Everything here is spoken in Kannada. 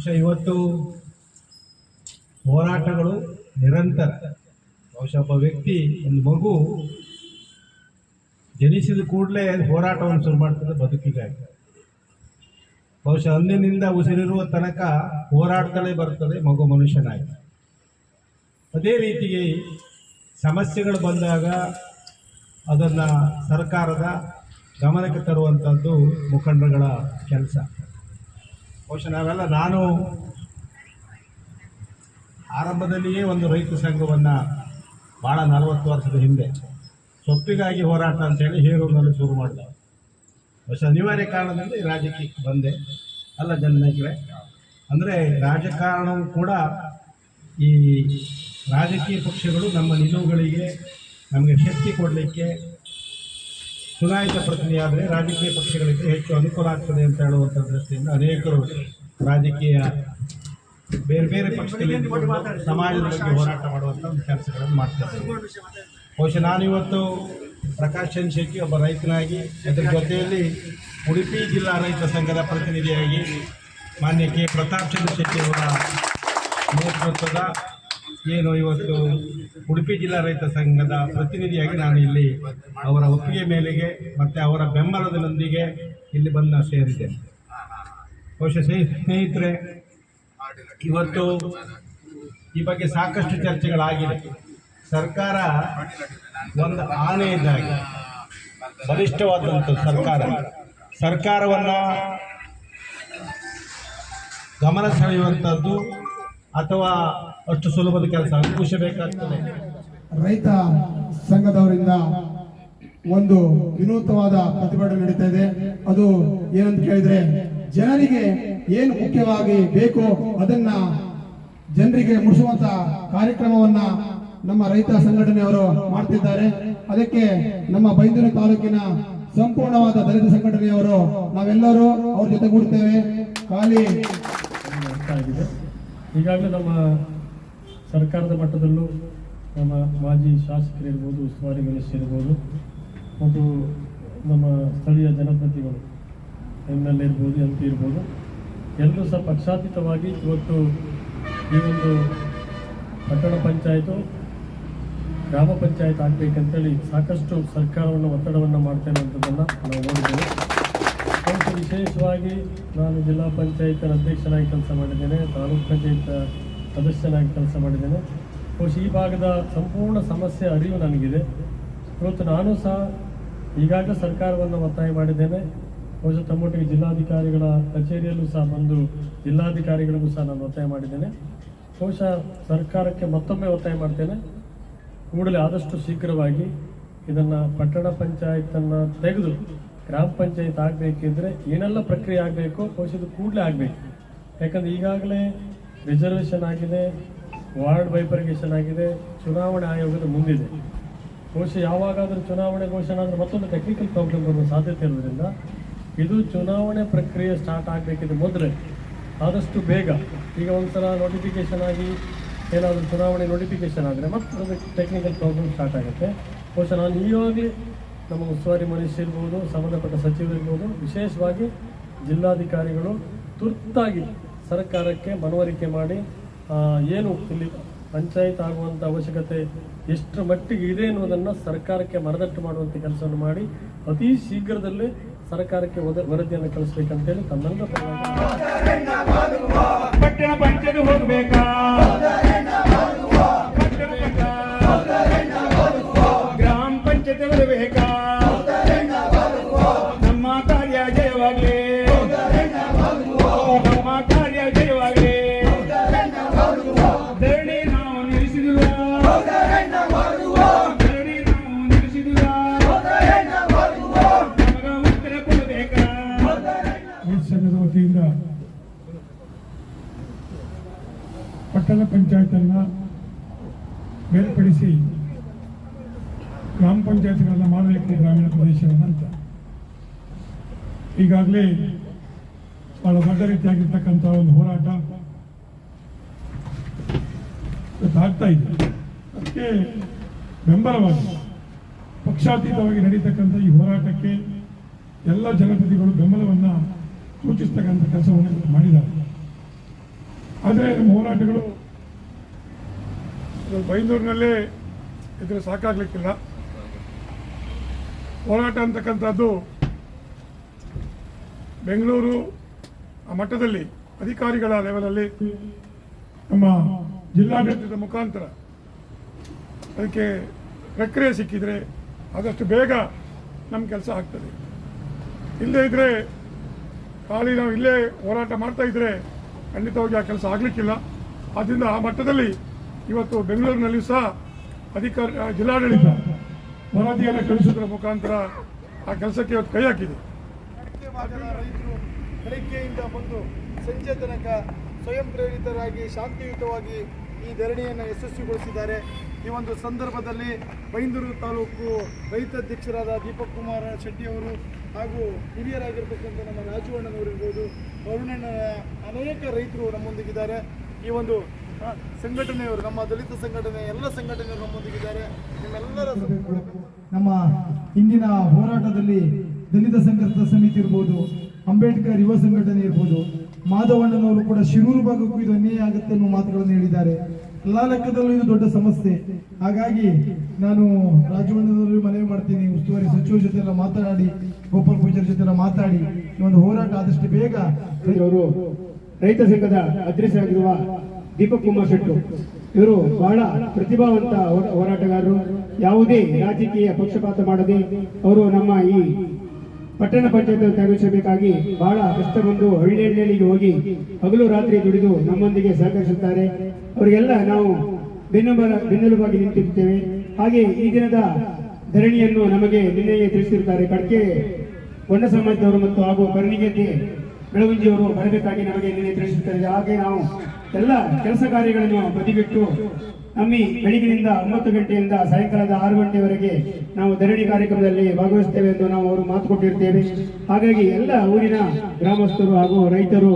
ಬಹುಶಃ ಇವತ್ತು ಹೋರಾಟಗಳು ನಿರಂತರ. ಬಹುಶಃ ಒಬ್ಬ ವ್ಯಕ್ತಿ, ಒಂದು ಮಗು ಜನಿಸಿದ ಕೂಡಲೇ ಹೋರಾಟವನ್ನು ಶುರು ಮಾಡ್ತದೆ ಬದುಕಿಗಾಗಿ. ಬಹುಶಃ ಅಂದಿನಿಂದ ಉಸಿರಿರುವ ತನಕ ಹೋರಾಡ್ತಲೇ ಬರ್ತದೆ ಮಗು ಮನುಷ್ಯನಾಗಿ. ಅದೇ ರೀತಿಗೆ ಸಮಸ್ಯೆಗಳು ಬಂದಾಗ ಅದನ್ನು ಸರ್ಕಾರದ ಗಮನಕ್ಕೆ ತರುವಂಥದ್ದು ಮುಖಂಡರುಗಳ ಕೆಲಸ. ಬಹುಶಃ ನಾವೆಲ್ಲ ನಾನು ಆರಂಭದಲ್ಲಿಯೇ ಒಂದು ರೈತ ಸಂಘವನ್ನು ಭಾಳ ನಲವತ್ತು ವರ್ಷದ ಹಿಂದೆ ಸೊಪ್ಪಿಗಾಗಿ ಹೋರಾಟ ಅಂತೇಳಿ ಹೇರೂರಿನಲ್ಲಿ ಶುರು ಮಾಡಿದೆ ಬಹುಶಃ ಅನಿವಾರ್ಯ ಕಾರಣದಿಂದ ರಾಜಕೀಯಕ್ಕೆ ಬಂದೆ. ಅಲ್ಲ ಜನಕ್ಕೆ ಅಂದರೆ ರಾಜಕಾರಣವು ಕೂಡ ಈ ರಾಜಕೀಯ ಪಕ್ಷಗಳು ನಮ್ಮ ನಿಲುವುಗಳಿಗೆ ನಮಗೆ ಶಕ್ತಿ ಕೊಡಲಿಕ್ಕೆ ಚುನಾಯಿತ ಪ್ರತಿನಿಧಿಯಾದರೆ ರಾಜಕೀಯ ಪಕ್ಷಗಳಿಗೆ ಹೆಚ್ಚು ಅನುಕೂಲ ಆಗ್ತದೆ ಅಂತ ಹೇಳುವಂಥ ದೃಷ್ಟಿಯಿಂದ ಅನೇಕರು ರಾಜಕೀಯ ಬೇರೆ ಬೇರೆ ಇದ್ದುಕೊಂಡು ಸಮಾಜದ ಬಗ್ಗೆ ಹೋರಾಟ ಮಾಡುವಂಥ ಕೆಲಸಗಳನ್ನು ಮಾಡ್ತಾರೆ ಬಹುಶಃ ನಾನಿವತ್ತು ಪ್ರಕಾಶ್ ಚಂದ್ ಶೆಟ್ಟಿ ಒಬ್ಬ ರೈತನಾಗಿ, ಅದರ ಜೊತೆಯಲ್ಲಿ ಉಡುಪಿ ಜಿಲ್ಲಾ ರೈತ ಸಂಘದ ಪ್ರತಿನಿಧಿಯಾಗಿ ಮಾನ್ಯ ಕೆ. ಪ್ರತಾಪ್ ಚಂದ್ರ ಶೆಟ್ಟಿ ಅವರ ನೇತೃತ್ವದ ಏನು ಇವತ್ತು ಉಡುಪಿ ಜಿಲ್ಲಾ ರೈತ ಸಂಘದ ಪ್ರತಿನಿಧಿಯಾಗಿ ನಾನು ಇಲ್ಲಿ ಅವರ ಒಪ್ಪಿಗೆ ಮೇಲೆಗೆ ಮತ್ತು ಅವರ ಬೆಂಬಲದೊಂದಿಗೆ ಇಲ್ಲಿ ಬಂದು ಸೇರಿದ್ದೇನೆ ಬಹುಶಃ ಸ್ನೇಹಿ, ಸ್ನೇಹಿತರೆ, ಇವತ್ತು ಈ ಬಗ್ಗೆ ಸಾಕಷ್ಟು ಚರ್ಚೆಗಳಾಗಿದೆ. ಸರ್ಕಾರ ಒಂದು ಆನೆ ಇದ್ದಾಗೆ ಬಲಿಷ್ಠವಾದಂಥ ಸರ್ಕಾರ. ಸರ್ಕಾರವನ್ನು ಗಮನ ಸೆಳೆಯುವಂಥದ್ದು ಅಥವಾ ಅಷ್ಟು ಸುಲಭದ ಕೆಲಸ ಅಂಕುಶ ಬೇಕಾಗ್ತದೆ ರೈತ ಸಂಘದವರಿಂದ ಒಂದು ವಿನೂತವಾದ ಪ್ರತಿಭಟನೆ ನಡೀತಾ ಇದೆ. ಅದು ಏನಂತ ಕೇಳಿದ್ರೆ ಜನರಿಗೆ ಏನು ಮುಖ್ಯವಾಗಿ ಬೇಕೋ ಅದನ್ನ ಜನರಿಗೆ ಮುಡಿಸುವಂತ ಕಾರ್ಯಕ್ರಮವನ್ನ ನಮ್ಮ ರೈತ ಸಂಘಟನೆಯವರು ಮಾಡ್ತಿದ್ದಾರೆ. ಅದಕ್ಕೆ ನಮ್ಮ ಬೈಂದೂರು ತಾಲೂಕಿನ ಸಂಪೂರ್ಣವಾದ ದಲಿತ ಸಂಘಟನೆಯವರು ನಾವೆಲ್ಲರೂ ಅವ್ರ ಜೊತೆಗೂಡ್ತೇವೆ. ಖಾಲಿ ಈಗಾಗಲೇ ನಮ್ಮ ಸರ್ಕಾರದ ಮಟ್ಟದಲ್ಲೂ ನಮ್ಮ ಮಾಜಿ ಶಾಸಕರಿರ್ಬೋದು, ಉಸ್ತುವಾರಿ ಮಿನಿಸ್ಟರ್ ಮತ್ತು ನಮ್ಮ ಸ್ಥಳೀಯ ಜನಪ್ರತಿನಿಧಿಗಳು ಎಂ ಎಲ್ ಎ ಇರ್ಬೋದು ಎಂ ಪಿ ಇರ್ಬೋದು, ಎಲ್ಲರೂ ಸಹ ಪಕ್ಷಾತೀತವಾಗಿ ಇವತ್ತು ಈ ಒಂದು ಪಟ್ಟಣ ಪಂಚಾಯತು, ಗ್ರಾಮ ಪಂಚಾಯತ್ ಆಗಬೇಕಂತೇಳಿ ಸಾಕಷ್ಟು ಸರ್ಕಾರವನ್ನು ಒತ್ತಡವನ್ನು ಮಾಡ್ತಾ ಇರುವಂಥದ್ದನ್ನು ನಾವು ನೋಡಿದ್ದೇವೆ. ವಿಶೇಷವಾಗಿ ನಾನು ಜಿಲ್ಲಾ ಪಂಚಾಯತ್ ಅಧ್ಯಕ್ಷನಾಗಿ ಕೆಲಸ ಮಾಡಿದ್ದೇನೆ, ತಾಲೂಕು ಪಂಚಾಯತ್ ಸದಸ್ಯನಾಗಿ ಕೆಲಸ ಮಾಡಿದ್ದೇನೆ. ಬಹುಶಃ ಈ ಭಾಗದ ಸಂಪೂರ್ಣ ಸಮಸ್ಯೆ ಅರಿವು ನನಗಿದೆ. ಇವತ್ತು ನಾನು ಸಹ ಈಗಾಗಲೇ ಸರ್ಕಾರವನ್ನು ಒತ್ತಾಯ ಮಾಡಿದ್ದೇನೆ. ಬಹುಶಃ ತಮ್ಮೊಟ್ಟಿಗೆ ಜಿಲ್ಲಾಧಿಕಾರಿಗಳ ಕಚೇರಿಯಲ್ಲೂ ಸಹ ಬಂದು ಜಿಲ್ಲಾಧಿಕಾರಿಗಳಿಗೂ ಸಹ ನಾನು ಒತ್ತಾಯ ಮಾಡಿದ್ದೇನೆ. ಬಹುಶಃ ಸರ್ಕಾರಕ್ಕೆ ಮತ್ತೊಮ್ಮೆ ಒತ್ತಾಯ ಮಾಡ್ತೇನೆ. ಕೂಡಲೇ ಆದಷ್ಟು ಶೀಘ್ರವಾಗಿ ಇದನ್ನು ಪಟ್ಟಣ ಪಂಚಾಯತನ್ನು ತೆಗೆದು ಗ್ರಾಮ ಪಂಚಾಯತ್ ಆಗಬೇಕಿದ್ರೆ ಏನೆಲ್ಲ ಪ್ರಕ್ರಿಯೆ ಆಗಬೇಕು ಬಹುಶಃ ಕೂಡಲೇ ಆಗಬೇಕು. ಯಾಕಂದರೆ ಈಗಾಗಲೇ ರಿಸರ್ವೇಷನ್ ಆಗಿದೆ ವಾರ್ಡ್ ಬೈಪರ್ಗೇಷನ್ ಆಗಿದೆ, ಚುನಾವಣೆ ಆಯೋಗದ ಮುಂದಿದೆ. ಬಹುಶಃ ಯಾವಾಗಾದರೂ ಚುನಾವಣೆ ಘೋಷಣೆ ಆದರೆ ಮತ್ತೊಂದು ಟೆಕ್ನಿಕಲ್ ಪ್ರಾಬ್ಲಮ್ ಬರುವ ಸಾಧ್ಯತೆ ಇರೋದ್ರಿಂದ ಇದು ಚುನಾವಣೆ ಪ್ರಕ್ರಿಯೆ ಸ್ಟಾರ್ಟ್ ಆಗಬೇಕಿದ್ರೆ ಮೊದಲೇ ಆದಷ್ಟು ಬೇಗ. ಈಗ ಒಂದ್ಸಲ ನೋಟಿಫಿಕೇಷನ್ ಆಗಿ ಏನಾದರೂ ಚುನಾವಣೆ ನೋಟಿಫಿಕೇಷನ್ ಆದರೆ ಮತ್ತೊಂದು ಟೆಕ್ನಿಕಲ್ ಪ್ರಾಬ್ಲಮ್ ಸ್ಟಾರ್ಟ್ ಆಗುತ್ತೆ. ಬಹುಶಃ ನಾನು ಈವಾಗಲೇ ನಮ್ಮ ಉಸ್ತುವಾರಿ ಮನುಷ್ಯ ಇರ್ಬೋದು ಸಂಬಂಧಪಟ್ಟ ಸಚಿವರು ಇರ್ಬೋದು ವಿಶೇಷವಾಗಿ ಜಿಲ್ಲಾಧಿಕಾರಿಗಳು ತುರ್ತಾಗಿ ಸರ್ಕಾರಕ್ಕೆ ಮನವರಿಕೆ ಮಾಡಿ ಏನು ಇಲ್ಲಿ ಪಂಚಾಯತ್ ಆಗುವಂಥ ಅವಶ್ಯಕತೆ ಎಷ್ಟು ಮಟ್ಟಿಗೆ ಇದೆ ಎನ್ನುವುದನ್ನು ಸರ್ಕಾರಕ್ಕೆ ಮನದಟ್ಟು ಮಾಡುವಂಥ ಕೆಲಸವನ್ನು ಮಾಡಿ, ಅತಿ ಶೀಘ್ರದಲ್ಲೇ ಸರ್ಕಾರಕ್ಕೆ ವರದಿಯನ್ನು ಕಳಿಸ್ಬೇಕಂತೇಳಿ ತನ್ನ ಪಟ್ಟಣ ಪಂಚಾಯತ್ ಹೋಗ್ಬೇಕಾ? ಪಟ್ಟಣ ಪಂಚಾಯತನ್ನು ಬೇರ್ಪಡಿಸಿ ಗ್ರಾಮ ಪಂಚಾಯತ್ಗಳನ್ನು ಮಾಡಬೇಕು ಗ್ರಾಮೀಣ ಪ್ರದೇಶಗಳನ್ನಂತ ಈಗಾಗಲೇ ಬಹಳ ದೊಡ್ಡ ರೀತಿಯಾಗಿರ್ತಕ್ಕಂಥ ಒಂದು ಹೋರಾಟ ಆಗ್ತಾ ಇದೆ. ಅದಕ್ಕೆ ಬೆಂಬಲವಾಗಿ ಪಕ್ಷಾತೀತವಾಗಿ ನಡೀತಕ್ಕಂಥ ಈ ಹೋರಾಟಕ್ಕೆ ಎಲ್ಲ ಜನಪ್ರತಿಗಳು ಬೆಂಬಲವನ್ನು ಸೂಚಿಸ್ತಕ್ಕಂಥ ಕೆಲಸವನ್ನು ಮಾಡಿದ್ದಾರೆ. ಆದರೆ ನಮ್ಮ ಹೋರಾಟಗಳು ಇದು ಬೈಂದೂರಿನಲ್ಲೇ ಇದ್ರೆ ಸಾಕಾಗ್ಲಿಕ್ಕಿಲ್ಲ. ಹೋರಾಟ ಅಂತಕ್ಕಂಥದ್ದು ಬೆಂಗಳೂರು ಆ ಮಟ್ಟದಲ್ಲಿ ಅಧಿಕಾರಿಗಳ ಲೆವೆಲಲ್ಲಿ ನಮ್ಮ ಜಿಲ್ಲಾಡಳಿತದ ಮುಖಾಂತರ ಅದಕ್ಕೆ ಪ್ರಕ್ರಿಯೆ ಸಿಕ್ಕಿದರೆ ಆದಷ್ಟು ಬೇಗ ನಮ್ಮ ಕೆಲಸ ಆಗ್ತದೆ. ಇಲ್ಲದೇ ಇದ್ರೆ ಖಾಲಿ ನಾವು ಇಲ್ಲೇ ಹೋರಾಟ ಮಾಡ್ತಾ ಇದ್ರೆ ಖಂಡಿತವಾಗಿ ಆ ಕೆಲಸ ಆಗಲಿಕ್ಕಿಲ್ಲ. ಆದ್ದರಿಂದ ಆ ಮಟ್ಟದಲ್ಲಿ ಇವತ್ತು ಬೆಂಗಳೂರಿನಲ್ಲಿ ಸಹ ಅಧಿಕಾರಿ ಜಿಲ್ಲಾಡಳಿತ ವರದಿಯನ್ನು ಕಳಿಸೋದ್ರ ಮುಖಾಂತರ ಆ ಕೆಲಸಕ್ಕೆ ಇವತ್ತು ಕೈ ಹಾಕಿದೆ. ರೈತರು. ಬೆಳಗ್ಗೆಯಿಂದ ಬಂದು ಸಂಜೆ ತನಕ ಸ್ವಯಂ ಪ್ರೇರಿತರಾಗಿ ಶಾಂತಿಯುತವಾಗಿ ಈ ಧರಣಿಯನ್ನು ಯಶಸ್ವಿಗೊಳಿಸಿದ್ದಾರೆ. ಈ ಒಂದು ಸಂದರ್ಭದಲ್ಲಿ ಬೈಂದೂರು ತಾಲೂಕು ರೈತ ಅಧ್ಯಕ್ಷರಾದ ದೀಪಕ್ ಕುಮಾರ ಶೆಟ್ಟಿಯವರು ಹಾಗೂ ಹಿರಿಯರಾಗಿರ್ತಕ್ಕಂಥ ನಮ್ಮ ರಾಜವಣ್ಣನವರು ಇರ್ಬೋದು ಅರುಣಣ್ಣ ಅನೇಕ ರೈತರು ನಮ್ಮೊಂದಿಗಿದ್ದಾರೆ. ಈ ಒಂದು ಸಂಘಟನೆಯವರು ನಮ್ಮ ದಲಿತ ಸಂಘಟನೆ ಎಲ್ಲ ಸಂಘಟನೆಯವರು ನಮ್ಮೊಂದಿಗಿದ್ದಾರೆ ನಿಮ್ಮೆಲ್ಲರ ನಮ್ಮ ಇಂದಿನ ಹೋರಾಟದಲ್ಲಿ ದಲಿತ ಸಂಘರ್ಷ ಸಮಿತಿ ಇರ್ಬೋದು ಅಂಬೇಡ್ಕರ್ ಯುವ ಸಂಘಟನೆ ಇರ್ಬೋದು ಮಾಧವಣ್ಣನವರು ಕೂಡ ಶಿರೂರು ಭಾಗಕ್ಕೂ ಇದು ಅನ್ಯಾಯ ಆಗುತ್ತೆ ಅನ್ನೋ ಮಾತುಗಳನ್ನು ಹೇಳಿದ್ದಾರೆ. ಎಲ್ಲ ಲೆಕ್ಕದಲ್ಲೂ ಇದು ದೊಡ್ಡ ಸಮಸ್ಯೆ. ಹಾಗಾಗಿ ನಾನು ರಾಜವಣ್ಣನವರು ಮನವಿ ಮಾಡ್ತೀನಿ ಉಸ್ತುವಾರಿ ಸಚಿವರ ಜೊತೆ ಎಲ್ಲ ಮಾತನಾಡಿ ಗೋಪಾಲ್ ಪೂಜಾರಿ ಜೊತೆ ಎಲ್ಲ ಮಾತಾಡಿ ಈ ಒಂದು ಹೋರಾಟ ಆದಷ್ಟು ಬೇಗ ಅವರು ರೈತ ಸಂಘದ ಅಧ್ಯಕ್ಷರಾಗಿರುವ ದೀಪಕ್ ಕುಮಾರ್ ಶೆಟ್ಟು. ಇವರು ಬಹಳ ಪ್ರತಿಭಾವಂತ ಹೋರ- ಹೋರಾಟಗಾರರು. ಯಾವುದೇ ರಾಜಕೀಯ ಪಕ್ಷಪಾತ ಮಾಡದೆ ಅವರು ನಮ್ಮ ಈ ಪಟ್ಟಣ ಪಂಚಾಯತ್ ತೆರವಿಸಬೇಕಾಗಿ ಬಹಳ ಕಷ್ಟ ಬಂದು ಹಳ್ಳಿ ಹಳ್ಳಿಗೆ ಹೋಗಿ ಹಗಲು ರಾತ್ರಿ ದುಡಿದು ನಮ್ಮೊಂದಿಗೆ ಸಹಕರಿಸುತ್ತಾರೆ. ಅವರಿಗೆಲ್ಲ ನಾವು ಬೆನ್ನುಬರ ಬೆನ್ನೆಲುಬಾಗಿ ನಿಂತಿರುತ್ತೇವೆ. ಹಾಗೆ ಈ ದಿನದ ಧರಣಿಯನ್ನು ನಮಗೆ ನಿನ್ನೆಯೇ ತಿಳಿಸಿರುತ್ತಾರೆ. ಕಡ್ಕೆ ಹೊಂಡ ಸಮಾಜದವರು ಮತ್ತು ಹಾಗೂ ಬೆಳಗುಂಜಿಯವರು ಬರಬೇಕಾಗಿ ನಮಗೆ ನಿನ್ನೆ ತಿಳಿಸಿರುತ್ತಾರೆ. ಹಾಗೆ ನಾವು ಎಲ್ಲ ಕೆಲಸ ಕಾರ್ಯಗಳನ್ನು ಬದಿಗಿಟ್ಟು ನಮ್ಮಿ ಬೆಳಿಗ್ಗೆಯಿಂದ ಒಂಬತ್ತು ಗಂಟೆಯಿಂದ ಸಾಯಂಕಾಲದ ಆರು ಗಂಟೆವರೆಗೆ ನಾವು ಧರಣಿ ಕಾರ್ಯಕ್ರಮದಲ್ಲಿ ಭಾಗವಹಿಸುತ್ತೇವೆ ಎಂದು ನಾವು ಅವರು ಮಾತು ಕೊಟ್ಟಿರ್ತೇವೆ ಹಾಗಾಗಿ ಎಲ್ಲ ಊರಿನ ಗ್ರಾಮಸ್ಥರು ಹಾಗೂ ರೈತರು